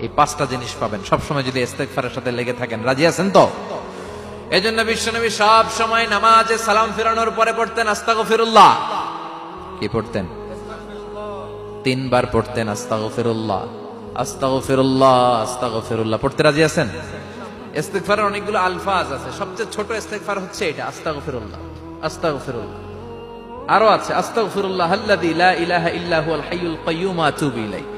এই পাঁচটা জিনিস পাবেন। সবসময় যদি ইস্তেগফারের সাথে লেগে থাকেন, রাজি আছেন তো? এই জন্য বিশ্বনবী সব সময় নামাজে সালাম ফেরানোর পরে পড়তেন আস্তাগফিরুল্লাহ। কি পড়তেন? তিনবার পড়তেন আস্তাগফিরুল্লাহ। আস্তাগফিরুল্লাহ আস্তাগফিরুল্লাহ। পড়তে রাজি আছেন? ইস্তেগফারের অনেকগুলো আলফাজ আছে। সবচেয়ে ছোট ইস্তেগফার হচ্ছে এটা, আস্তাগফিরুল্লাহ। আস্তাগফিরুল্লাহ। আরও আছে, আস্তাগফিরুল্লাহ আল্লাযী লা ইলাহা ইল্লা হুয়াল হাইয়ুল কাইয়্যুম ওয়া আতুবু ইলাইহি।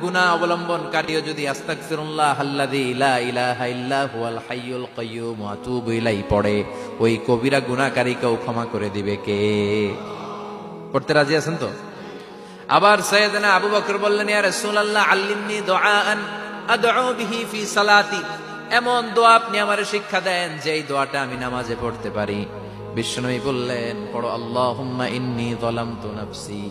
গুনা অবলম্বন অবলম্বনকারীও যদি আস্তাগফিরুল্লাহ আল্লাযী লা ইলাহা ইল্লা হুয়াল হাইয়ুল কাইয়্যুম ওয়া আতুবু পড়ে, ওই কবিরা গুনাহকারীকেও ক্ষমা করে দিবে কে? পড়তে রাজি আছেন তো? আবার সৈয়দনা আবু বকর বললেন, ইয়া রাসূলুল্লাহ, আল্লিমনি দুআআন আদউ বিহি ফি সালাতি। এমন দোয়া আপনি আমারে শিক্ষা দেন যে এই দোয়াটা আমি নামাজে পড়তে পারি। বিশ্বনবী বললেন, পড়ো, আল্লাহুম্মা ইন্নী যালামতু নাফসি।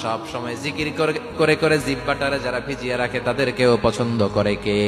সব সময় জিকির করে করে জিব্বাটারে যারা ভিজিয়ে রাখে তাদেরকেও পছন্দ করে কে?